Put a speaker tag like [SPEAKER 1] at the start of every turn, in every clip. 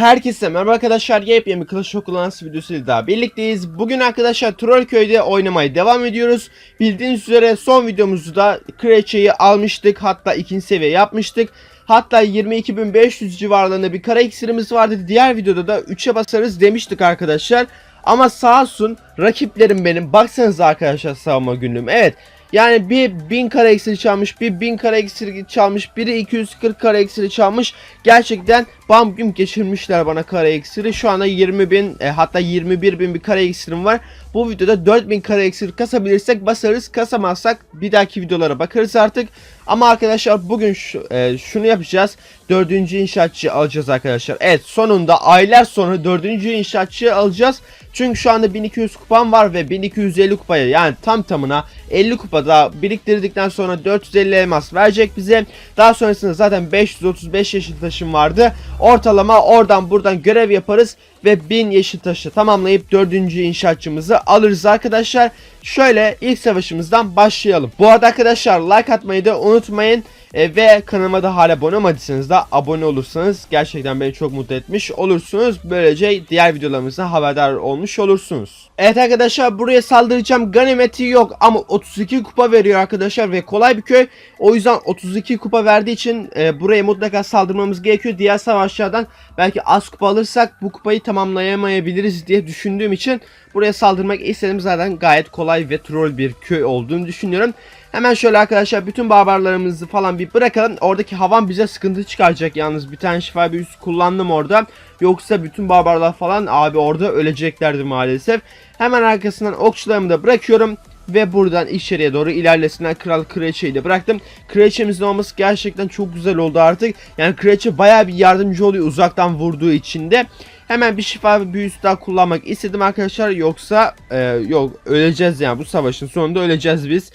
[SPEAKER 1] Herkese merhaba arkadaşlar yepyeni Clash of Clans videosuyla daha birlikteyiz. Bugün arkadaşlar Trollköy'de oynamaya devam ediyoruz. Bildiğiniz üzere son videomuzda Kreçe'yi almıştık hatta ikinci seviye yapmıştık. Hatta 22.500 civarlarında bir kara iksirimiz vardı. Diğer videoda da 3'e basarız demiştik arkadaşlar. Ama sağ olsun rakiplerim benim. Baksanıza arkadaşlar savunma günlüğüm. Evet yani bir 1000 kara iksiri çalmış, bir 1000 kara iksiri çalmış, biri 240 kara iksiri çalmış. Gerçekten bam güm geçirmişler bana kara iksiri. Şu anda 20 bin e, hatta 21 bin bir kara iksirim var. Bu videoda 4000 kara iksir kasabilirsek basarız. Kasamazsak bir dahaki videolara bakarız artık. Ama arkadaşlar bugün şu, e, şunu yapacağız. Dördüncü inşaatçı alacağız arkadaşlar. Evet sonunda aylar sonra dördüncü inşaatçıyı alacağız. Çünkü şu anda 1200 kupam var ve 1250 kupaya yani tam tamına 50 kupada biriktirdikten sonra 450 elmas verecek bize. Daha sonrasında zaten 535 yeşil taşım vardı. Ortalama oradan buradan görev yaparız ve 1000 yeşil taşı tamamlayıp 4. inşaatçımızı alırız arkadaşlar. Şöyle ilk savaşımızdan başlayalım. Bu arada arkadaşlar like atmayı da unutmayın. E, ve kanalıma da hala abone olmadıysanız da abone olursanız gerçekten beni çok mutlu etmiş olursunuz. Böylece diğer videolarımızdan haberdar olmuş olursunuz. Evet arkadaşlar buraya saldıracağım. Ganimeti yok ama 32 kupa veriyor arkadaşlar ve kolay bir köy. O yüzden 32 kupa verdiği için e, buraya mutlaka saldırmamız gerekiyor. Diğer savaşlardan belki az kupa alırsak bu kupayı tamamlayamayabiliriz diye düşündüğüm için buraya saldırmak istedim. Zaten gayet kolay ve troll bir köy olduğunu düşünüyorum. Hemen şöyle arkadaşlar bütün barbarlarımızı falan bir bırakalım. Oradaki havan bize sıkıntı çıkaracak yalnız. Bir tane şifa büyüsü kullandım orada. Yoksa bütün barbarlar falan abi orada öleceklerdi maalesef. Hemen arkasından okçularımı da bırakıyorum. Ve buradan içeriye doğru ilerlesinler. Kral Kraliçe'yi de bıraktım. Kraliçemizin olması gerçekten çok güzel oldu artık. Yani Kraliçe baya bir yardımcı oluyor uzaktan vurduğu için de. Hemen bir şifa büyüsü daha kullanmak istedim arkadaşlar. Yoksa e, yok öleceğiz yani bu savaşın sonunda öleceğiz biz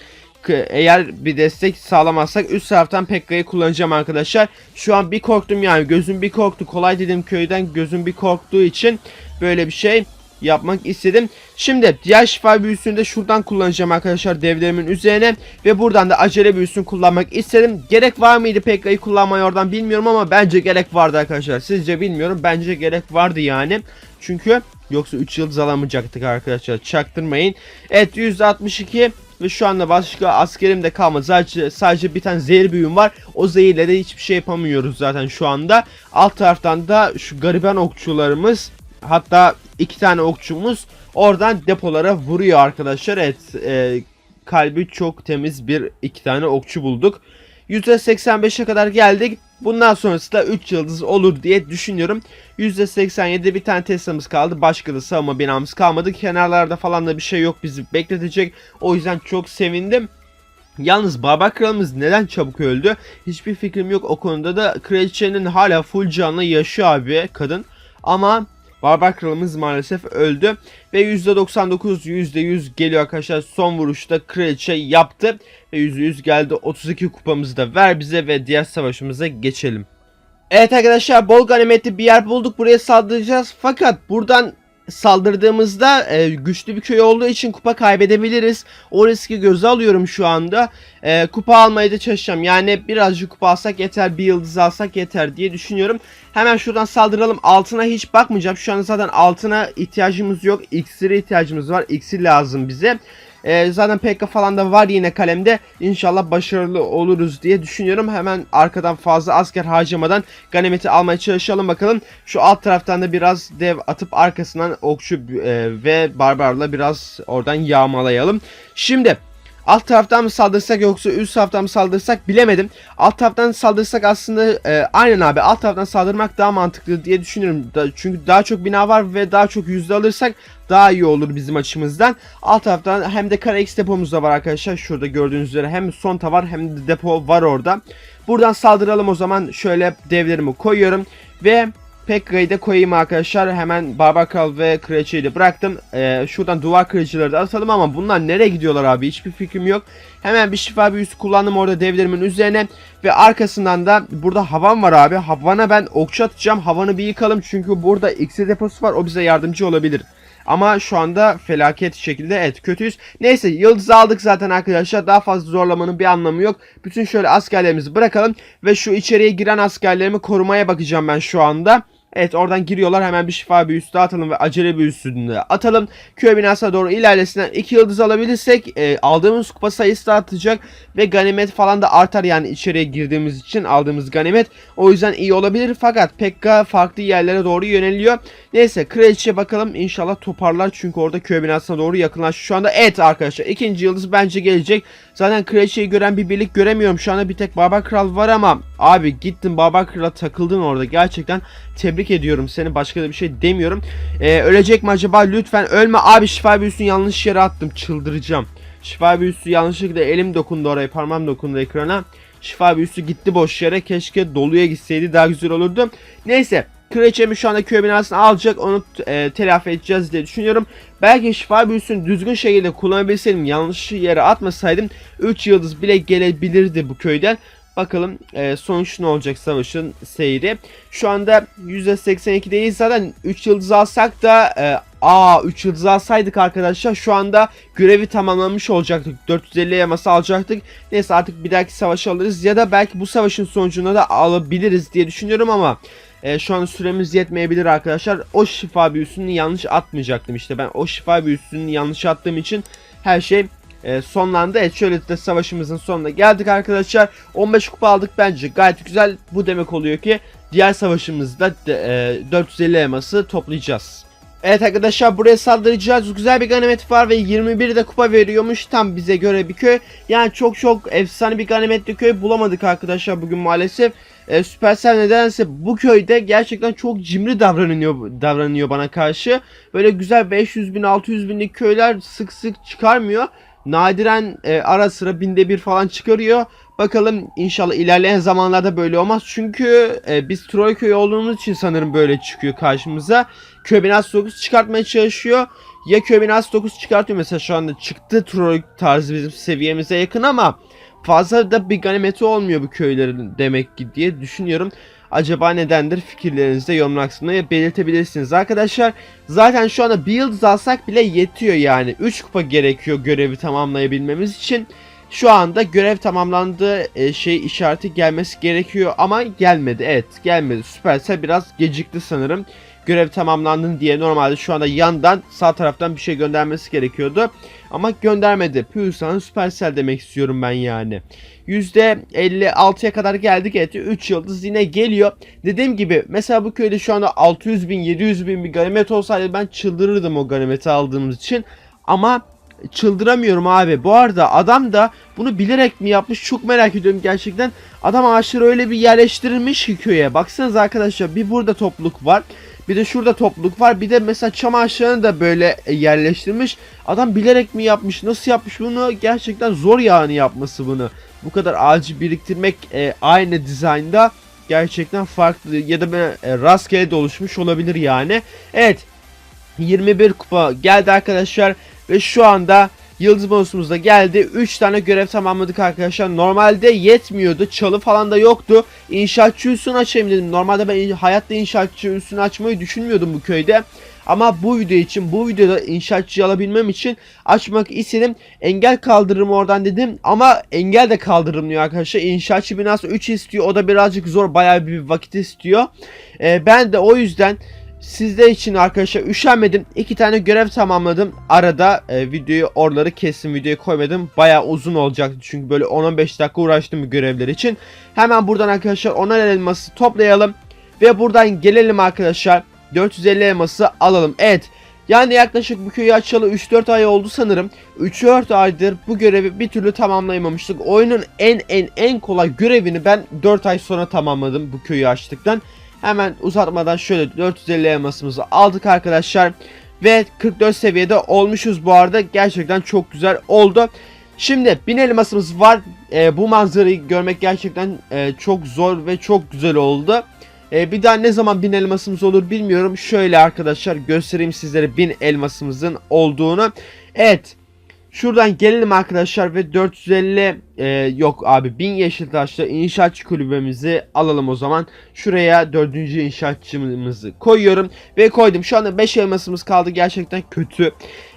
[SPEAKER 1] eğer bir destek sağlamazsak üst taraftan Pekka'yı kullanacağım arkadaşlar. Şu an bir korktum yani gözüm bir korktu. Kolay dedim köyden gözüm bir korktuğu için böyle bir şey yapmak istedim. Şimdi diğer şifa büyüsünü de şuradan kullanacağım arkadaşlar devlerimin üzerine ve buradan da acele büyüsünü kullanmak istedim. Gerek var mıydı Pekka'yı kullanmaya oradan bilmiyorum ama bence gerek vardı arkadaşlar. Sizce bilmiyorum. Bence gerek vardı yani. Çünkü yoksa 3 yıldız alamayacaktık arkadaşlar. Çaktırmayın. Evet %62 ve şu anda başka askerim de kalmadı. Sadece, sadece bir tane zehir büyüm var. O zehirle de hiçbir şey yapamıyoruz zaten şu anda. Alt taraftan da şu gariban okçularımız hatta iki tane okçumuz oradan depolara vuruyor arkadaşlar. Evet e, kalbi çok temiz bir iki tane okçu bulduk. %85'e kadar geldik. Bundan sonrası da 3 yıldız olur diye düşünüyorum. %87 bir tane Tesla'mız kaldı. Başka da savunma binamız kalmadı. Kenarlarda falan da bir şey yok bizi bekletecek. O yüzden çok sevindim. Yalnız Barbar Kralımız neden çabuk öldü? Hiçbir fikrim yok o konuda da Kraliçenin hala full canlı yaşıyor abi kadın. Ama Barbar Kralımız maalesef öldü. Ve %99 %100 geliyor arkadaşlar. Son vuruşta Kraliçe yaptı. Ve %100 geldi. 32 kupamızı da ver bize ve diğer savaşımıza geçelim. Evet arkadaşlar bol ganimetli bir yer bulduk. Buraya saldıracağız. Fakat buradan saldırdığımızda e, güçlü bir köy olduğu için kupa kaybedebiliriz. O riski göze alıyorum şu anda. E, kupa almaya da çalışacağım. Yani birazcık kupa alsak yeter, bir yıldız alsak yeter diye düşünüyorum. Hemen şuradan saldıralım. Altına hiç bakmayacağım. Şu anda zaten altına ihtiyacımız yok. İksire ihtiyacımız var. İksir lazım bize. Ee, zaten PK falan da var yine kalemde. İnşallah başarılı oluruz diye düşünüyorum. Hemen arkadan fazla asker harcamadan ganimeti almaya çalışalım bakalım. Şu alt taraftan da biraz dev atıp arkasından okçu e, ve barbarla biraz oradan yağmalayalım. Şimdi Alt taraftan mı saldırsak yoksa üst taraftan mı saldırsak bilemedim. Alt taraftan saldırsak aslında e, aynen abi alt taraftan saldırmak daha mantıklı diye düşünüyorum. Da, çünkü daha çok bina var ve daha çok yüzde alırsak daha iyi olur bizim açımızdan. Alt taraftan hem de kara X depomuz da var arkadaşlar. Şurada gördüğünüz üzere hem sonta var hem de depo var orada. Buradan saldıralım o zaman. Şöyle devlerimi koyuyorum ve Pekka'yı da koyayım arkadaşlar. Hemen Barbakal ve Kraliçeyi de bıraktım. Ee, şuradan duvar kırıcıları da atalım ama bunlar nereye gidiyorlar abi? Hiçbir fikrim yok. Hemen bir şifa büyüsü kullandım orada devlerimin üzerine. Ve arkasından da burada havan var abi. Havana ben okçu atacağım. Havanı bir yıkalım çünkü burada iksir deposu var. O bize yardımcı olabilir. Ama şu anda felaket şekilde evet kötüyüz. Neyse yıldız aldık zaten arkadaşlar. Daha fazla zorlamanın bir anlamı yok. Bütün şöyle askerlerimizi bırakalım. Ve şu içeriye giren askerlerimi korumaya bakacağım ben şu anda. Evet oradan giriyorlar hemen bir şifa büyüsü de atalım ve acele büyüsünü de atalım. Köy binasına doğru ilerlesinden 2 yıldız alabilirsek e, aldığımız kupa sayısı da artacak ve ganimet falan da artar yani içeriye girdiğimiz için aldığımız ganimet. O yüzden iyi olabilir fakat Pekka farklı yerlere doğru yöneliyor. Neyse kraliçeye bakalım inşallah toparlar çünkü orada köy binasına doğru yakınlaşıyor şu anda. Evet arkadaşlar ikinci yıldız bence gelecek. Zaten kraliçeyi gören bir birlik göremiyorum şu anda bir tek Barbar Kral var ama abi gittin Barbar Kral'a takıldın orada gerçekten tebrik ediyorum seni başka da bir şey demiyorum. Ee, ölecek mi acaba lütfen ölme abi şifa büyüsünü yanlış yere attım çıldıracağım. Şifa büyüsü yanlışlıkla elim dokundu oraya parmağım dokundu ekrana. Şifa büyüsü gitti boş yere keşke doluya gitseydi daha güzel olurdu. Neyse Kraliçemi şu anda köy binasını alacak onu e, telafi edeceğiz diye düşünüyorum. Belki şifa büyüsünü düzgün şekilde kullanabilseydim yanlış yere atmasaydım 3 yıldız bile gelebilirdi bu köyden. Bakalım e, sonuç ne olacak savaşın seyri. Şu anda %82'deyiz zaten 3 yıldız alsak da e, Aa 3 yıldız alsaydık arkadaşlar şu anda görevi tamamlamış olacaktık. 450 yaması alacaktık. Neyse artık bir dahaki savaşı alırız ya da belki bu savaşın sonucunda da alabiliriz diye düşünüyorum ama e, şu an süremiz yetmeyebilir arkadaşlar. O şifa büyüsünü yanlış atmayacaktım işte. Ben o şifa büyüsünü yanlış attığım için her şey e, sonlandı. Evet şöyle de savaşımızın sonuna geldik arkadaşlar. 15 kupa aldık bence gayet güzel. Bu demek oluyor ki diğer savaşımızda e, 450 elması toplayacağız. Evet arkadaşlar buraya saldıracağız. Güzel bir ganimet var ve 21 de kupa veriyormuş tam bize göre bir köy. Yani çok çok efsane bir ganimetli köy bulamadık arkadaşlar bugün maalesef. Ee, Supercell nedense bu köyde gerçekten çok cimri davranıyor davranıyor bana karşı. Böyle güzel 500 bin 600 binlik köyler sık sık çıkarmıyor. Nadiren e, ara sıra binde bir falan çıkarıyor. Bakalım inşallah ilerleyen zamanlarda böyle olmaz. Çünkü e, biz Troy köyü olduğumuz için sanırım böyle çıkıyor karşımıza. Köy binası 9 çıkartmaya çalışıyor. Ya köy binası 9 çıkartıyor mesela şu anda çıktı Troy tarzı bizim seviyemize yakın ama fazla da bir ganimeti olmuyor bu köylerin demek ki diye düşünüyorum. Acaba nedendir fikirlerinizde yorumlar kısmına belirtebilirsiniz. Arkadaşlar zaten şu anda bir yıldız alsak bile yetiyor yani. 3 kupa gerekiyor görevi tamamlayabilmemiz için. Şu anda görev tamamlandı e, şey işareti gelmesi gerekiyor ama gelmedi. Evet gelmedi. Supercell biraz gecikti sanırım. Görev tamamlandın diye normalde şu anda yandan sağ taraftan bir şey göndermesi gerekiyordu. Ama göndermedi. Pulsar'ın Supercell demek istiyorum ben yani. %56'ya kadar geldik. Evet 3 yıldız yine geliyor. Dediğim gibi mesela bu köyde şu anda 600 bin 700 bin bir ganimet olsaydı ben çıldırırdım o ganimeti aldığımız için. Ama çıldıramıyorum abi. Bu arada adam da bunu bilerek mi yapmış çok merak ediyorum gerçekten. Adam ağaçları öyle bir yerleştirilmiş ki köye. Baksanız arkadaşlar bir burada topluluk var. Bir de şurada topluluk var. Bir de mesela çam ağaçlarını da böyle yerleştirmiş. Adam bilerek mi yapmış? Nasıl yapmış bunu? Gerçekten zor yani yapması bunu. Bu kadar ağacı biriktirmek e, aynı dizaynda gerçekten farklı ya da e, rastgele de oluşmuş olabilir yani. Evet. 21 kupa geldi arkadaşlar ve şu anda Yıldız bonusumuz da geldi. 3 tane görev tamamladık arkadaşlar. Normalde yetmiyordu. Çalı falan da yoktu. İnşaatçı üssünü açayım dedim. Normalde ben hayatta inşaatçı üssünü açmayı düşünmüyordum bu köyde. Ama bu video için bu videoda inşaatçı alabilmem için açmak istedim. Engel kaldırırım oradan dedim. Ama engel de kaldırılmıyor arkadaşlar. İnşaatçı binası 3 istiyor. O da birazcık zor. Bayağı bir vakit istiyor. Ee, ben de o yüzden Sizler için arkadaşlar üşenmedim. iki tane görev tamamladım. Arada e, videoyu oraları kestim. Videoyu koymadım. Baya uzun olacaktı. Çünkü böyle 10-15 dakika uğraştım bu görevler için. Hemen buradan arkadaşlar 10'ar elması toplayalım. Ve buradan gelelim arkadaşlar. 450 elması alalım. Evet. Yani yaklaşık bu köyü açalı 3-4 ay oldu sanırım. 3-4 aydır bu görevi bir türlü tamamlayamamıştık. Oyunun en en en kolay görevini ben 4 ay sonra tamamladım bu köyü açtıktan. Hemen uzatmadan şöyle 450 elmasımızı aldık arkadaşlar. Ve 44 seviyede olmuşuz bu arada. Gerçekten çok güzel oldu. Şimdi 1000 elmasımız var. E, bu manzarayı görmek gerçekten e, çok zor ve çok güzel oldu. E, bir daha ne zaman 1000 elmasımız olur bilmiyorum. Şöyle arkadaşlar göstereyim sizlere 1000 elmasımızın olduğunu. Evet. Şuradan gelelim arkadaşlar ve 450 e, yok abi 1000 yeşil taşlı inşaatçı kulübemizi alalım o zaman. Şuraya dördüncü inşaatçımızı koyuyorum ve koydum. Şu anda 5 elmasımız kaldı gerçekten kötü.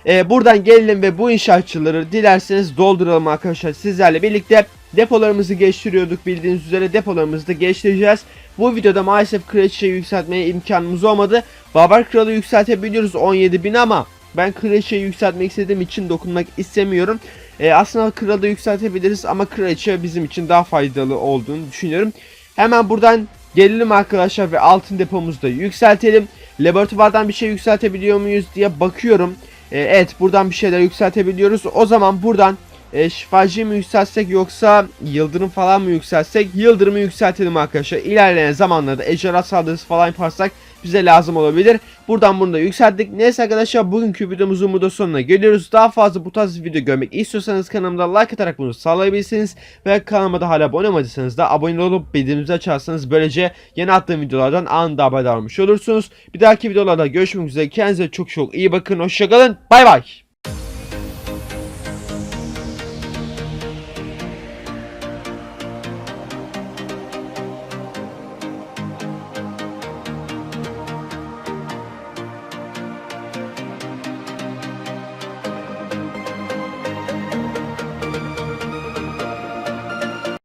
[SPEAKER 1] E, buradan gelelim ve bu inşaatçıları dilerseniz dolduralım arkadaşlar sizlerle birlikte. Depolarımızı geliştiriyorduk bildiğiniz üzere depolarımızı da geliştireceğiz. Bu videoda maalesef kraliçeyi yükseltmeye imkanımız olmadı. Barbar kralı yükseltebiliyoruz 17.000 ama ben kraliçeyi yükseltmek istediğim için dokunmak istemiyorum. Ee, aslında kralı yükseltebiliriz ama kraliçe bizim için daha faydalı olduğunu düşünüyorum. Hemen buradan gelelim arkadaşlar ve altın depomuzu da yükseltelim. Laboratuvardan bir şey yükseltebiliyor muyuz diye bakıyorum. Ee, evet buradan bir şeyler yükseltebiliyoruz. O zaman buradan e, şifacıyı mı yükseltsek yoksa yıldırım falan mı yükseltsek? Yıldırımı yükseltelim arkadaşlar. İlerleyen zamanlarda ejderha saldırısı falan yaparsak bize lazım olabilir. Buradan bunu da yükselttik. Neyse arkadaşlar bugünkü videomuzun burada sonuna geliyoruz. Daha fazla bu tarz video görmek istiyorsanız kanalımda like atarak bunu sağlayabilirsiniz. Ve kanalıma da hala abone olmadıysanız da abone olup bildirimimizi açarsanız böylece yeni attığım videolardan anında haberdar olmuş olursunuz. Bir dahaki videolarda görüşmek üzere. Kendinize çok çok iyi bakın. Hoşçakalın. Bay bay.